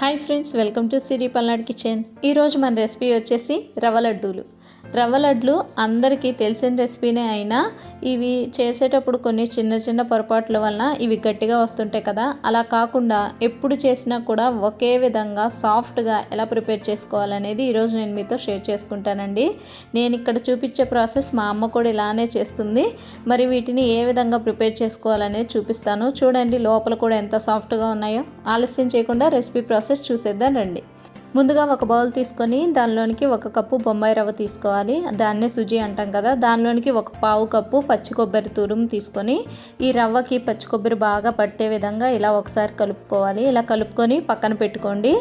Hi friends welcome to Siri Palnadu kitchen. ఈరోజు మన recipe వచ్చేసి రవ్వ లడ్డూలు. రవ్వ లడ్లు అందరికీ తెలిసిన రెసిపీనే అయినా ఇవి చేసేటప్పుడు కొన్ని చిన్న చిన్న పొరపాట్ల వలన ఇవి గట్టిగా వస్తుంటాయి కదా. అలా కాకుండా ఎప్పుడు చేసినా కూడా ఒకే విధంగా సాఫ్ట్గా ఎలా ప్రిపేర్ చేసుకోవాలనేది ఈరోజు నేను మీతో షేర్ చేసుకుంటానండి. నేను ఇక్కడ చూపించే ప్రాసెస్ మా అమ్మ కూడా ఇలానే చేస్తుంది. మరి వీటిని ఏ విధంగా ప్రిపేర్ చేసుకోవాలనేది చూపిస్తాను. చూడండి లోపల కూడా ఎంత సాఫ్ట్గా ఉన్నాయో. ఆలస్యం చేయకుండా రెసిపీ ప్రాసెస్ చూసేద్దాం రండి. ముందుగా ఒక బౌల్ తీసుకొని దానిలోనికి ఒక కప్పు బొంబాయి రవ్వ తీసుకోవాలి. దాన్నే సుజి అంటాం కదా. దానిలోనికి ఒక పావు కప్పు పచ్చి కొబ్బరి తురుము తీసుకొని ఈ రవ్వకి పచ్చి కొబ్బరి బాగా పట్టే విధంగా ఇలా ఒకసారి కలుపుకోవాలి. ఇలా కలుపుకొని పక్కన పెట్టుకోండి.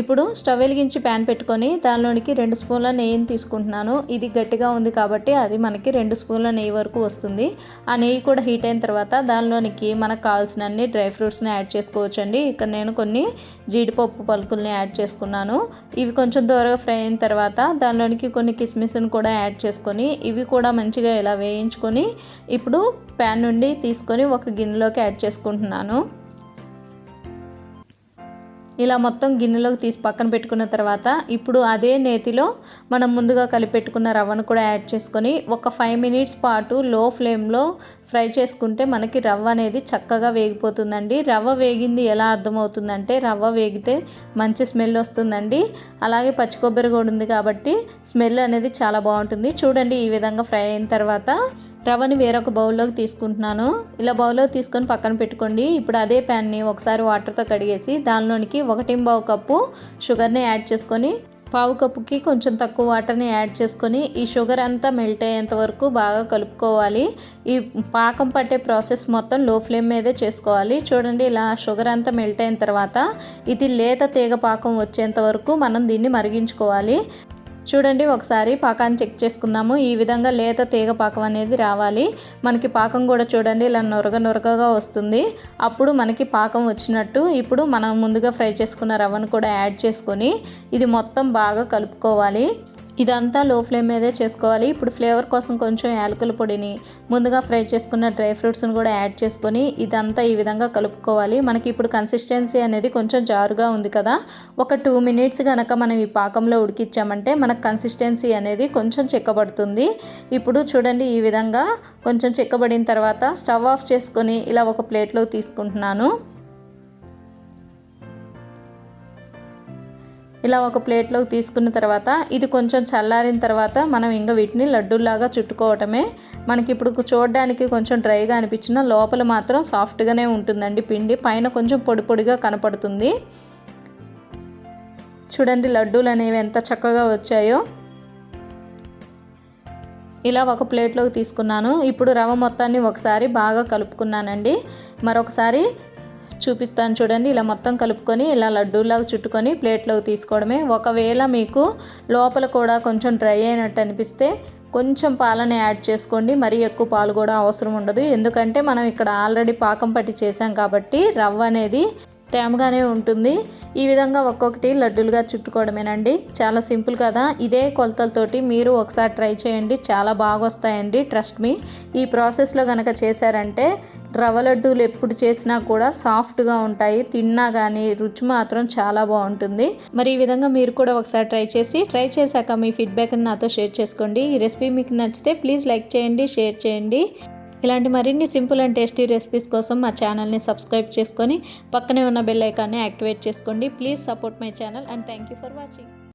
ఇప్పుడు స్టవ్ వెలిగించి ప్యాన్ పెట్టుకొని దానిలోనికి రెండు స్పూన్ల నెయ్యిని తీసుకుంటున్నాను. ఇది గట్టిగా ఉంది కాబట్టి అది మనకి రెండు స్పూన్ల నెయ్యి వరకు వస్తుంది. ఆ నెయ్యి కూడా హీట్ అయిన తర్వాత దానిలోనికి మనకు కావాల్సిన అన్ని డ్రై ఫ్రూట్స్ని యాడ్ చేసుకోవచ్చు అండి ఇక్కడ నేను కొన్ని జీడిపప్పు పలుకుల్ని యాడ్ చేసుకున్నాను. ఇవి కొంచెం దూరగా ఫ్రై అయిన తర్వాత దానిలోనికి కొన్ని కిస్మిస్ని కూడా యాడ్ చేసుకొని ఇవి కూడా మంచిగా ఇలా వేయించుకొని ఇప్పుడు ప్యాన్ నుండి తీసుకొని ఒక గిన్నెలోకి యాడ్ చేసుకుంటున్నాను. ఇలా మొత్తం గిన్నెలోకి తీసి పక్కన పెట్టుకున్న తర్వాత ఇప్పుడు అదే నేతిలో మనం ముందుగా కలిపెట్టుకున్న రవ్వను కూడా యాడ్ చేసుకొని ఒక ఫైవ్ మినిట్స్ పాటు లో ఫ్లేమ్లో ఫ్రై చేసుకుంటే మనకి రవ్వ అనేది చక్కగా వేగిపోతుందండి. రవ్వ వేగింది ఎలా అర్థమవుతుందంటే రవ్వ వేగితే మంచి స్మెల్ వస్తుందండి. అలాగే పచ్చి కొబ్బరి కూడా ఉంది కాబట్టి స్మెల్ అనేది చాలా బాగుంటుంది. చూడండి ఈ విధంగా ఫ్రై అయిన తర్వాత రవ్వని వేరొక బౌల్లోకి తీసుకుంటున్నాను. ఇలా బౌల్లో తీసుకొని పక్కన పెట్టుకోండి. ఇప్పుడు అదే ప్యాన్ని ఒకసారి వాటర్తో కడిగేసి దానిలోనికి ఒకటి బావు కప్పు షుగర్ని యాడ్ చేసుకొని పావు కప్పుకి కొంచెం తక్కువ వాటర్ని యాడ్ చేసుకొని ఈ షుగర్ అంతా మెల్ట్ అయ్యేంత వరకు బాగా కలుపుకోవాలి. ఈ పాకం పట్టే ప్రాసెస్ మొత్తం లో ఫ్లేమ్ మీదే చేసుకోవాలి. చూడండి ఇలా షుగర్ అంతా మెల్ట్ అయిన తర్వాత ఇది లేత తీగ పాకం వచ్చేంత వరకు మనం దీన్ని మరిగించుకోవాలి. చూడండి ఒకసారి పాకాన్ని చెక్ చేసుకుందాము. ఈ విధంగా లేత తీగ పాకం అనేది రావాలి. మనకి పాకం కూడా చూడండి ఇలా నొరగ నొరగగా వస్తుంది. అప్పుడు మనకి పాకం వచ్చినట్టు ఇప్పుడు మనం ముందుగా ఫ్రై చేసుకున్న రవ్వను కూడా యాడ్ చేసుకొని ఇది మొత్తం బాగా కలుపుకోవాలి. ఇదంతా లో ఫ్లేమ్ మీదే చేసుకోవాలి. ఇప్పుడు ఫ్లేవర్ కోసం కొంచెం యాలకుల పొడిని ముందుగా ఫ్రై చేసుకున్న డ్రై ఫ్రూట్స్ని కూడా యాడ్ చేసుకొని ఇదంతా ఈ విధంగా కలుపుకోవాలి. మనకి ఇప్పుడు కన్సిస్టెన్సీ అనేది కొంచెం జారుగా ఉంది కదా. ఒక టూ మినిట్స్ కనుక మనం ఈ పాకంలో ఉడికిచ్చామంటే మనకు కన్సిస్టెన్సీ అనేది కొంచెం చెక్కబడుతుంది. ఇప్పుడు చూడండి ఈ విధంగా కొంచెం చెక్కబడిన తర్వాత స్టవ్ ఆఫ్ చేసుకొని ఇలా ఒక ప్లేట్లో తీసుకుంటున్నాను. ఇలా ఒక ప్లేట్లోకి తీసుకున్న తర్వాత ఇది కొంచెం చల్లారిన తర్వాత మనం ఇంకా వీటిని లడ్డూలాగా చుట్టుకోవటమే. మనకి ఇప్పుడు చూడడానికి కొంచెం డ్రైగా అనిపించిన లోపల మాత్రం సాఫ్ట్గానే ఉంటుందండి పిండి. పైన కొంచెం పొడి పొడిగా కనపడుతుంది. చూడండి లడ్డూలు అనేవి ఎంత చక్కగా వచ్చాయో. ఇలా ఒక ప్లేట్లోకి తీసుకున్నాను. ఇప్పుడు రవ మొత్తాన్ని ఒకసారి బాగా కలుపుకున్నానండి. మరొకసారి చూపిస్తాను చూడండి. ఇలా మొత్తం కలుపుకొని ఇలా లడ్డూలాగా చుట్టుకొని ప్లేట్లోకి తీసుకోవడమే. ఒకవేళ మీకు లోపల కూడా కొంచెం డ్రై అయినట్టు అనిపిస్తే కొంచెం పాలని యాడ్ చేసుకోండి. మరీ ఎక్కువ పాలు కూడా అవసరం ఉండదు. ఎందుకంటే మనం ఇక్కడ ఆల్రెడీ పాకం పట్టి చేసాం కాబట్టి రవ్వ అనేది తేమగానే ఉంటుంది. ఈ విధంగా ఒక్కొక్కటి లడ్డూలుగా చుట్టుకోవడమేనండి. చాలా సింపుల్ కదా. ఇదే కొలతలతోటి మీరు ఒకసారి ట్రై చేయండి. చాలా బాగా వస్తాయండి ట్రస్ట్ మీ ఈ ప్రాసెస్లో కనుక చేశారంటే రవ్వ లడ్డూలు ఎప్పుడు చేసినా కూడా సాఫ్ట్గా ఉంటాయి. తిన్నా కానీ రుచి మాత్రం చాలా బాగుంటుంది. మరి ఈ విధంగా మీరు కూడా ఒకసారి ట్రై చేసి ట్రై చేశాక మీ ఫీడ్బ్యాక్ని నాతో షేర్ చేసుకోండి. ఈ రెసిపీ మీకు నచ్చితే ప్లీజ్ లైక్ చేయండి షేర్ చేయండి. ఇలాంటి మరిన్ని సింపుల్ అండ్ టేస్టీ రెసిపీస్ కోసం మా ఛానల్ని సబ్స్క్రైబ్ చేసుకొని పక్కనే ఉన్న బెల్ ఐకాన్ని యాక్టివేట్ చేసుకోండి. Please support my channel and thank you for watching.